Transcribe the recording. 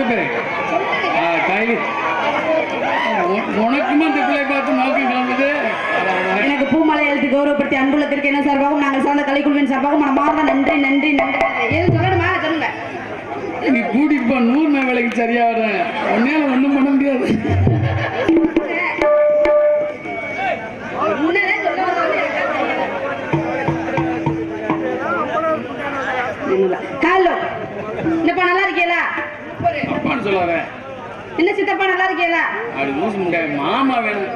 பத்து பேர். கைது எனக்கு பூமலை கௌரவப்படுத்தி அன்புலத்திற்கு என்ன சார்பாகவும் நாங்கள் சார்ந்த கலைக்குழுவின் சார்பாகவும் நன்றி நன்றி நன்றி. நீ கூட்டிட்டு போ நூறு நான் வேலைக்கு சரியா வரேன் ஒன்றும் பண்ண முடியாது. காலோ இந்த நல்லா இருக்கீங்களா அப்பான்னு சொல்ல வரேன் என்ன சித்தப்பா நல்லா இருக்கீங்களா? முடியாது மாமா வேணும்.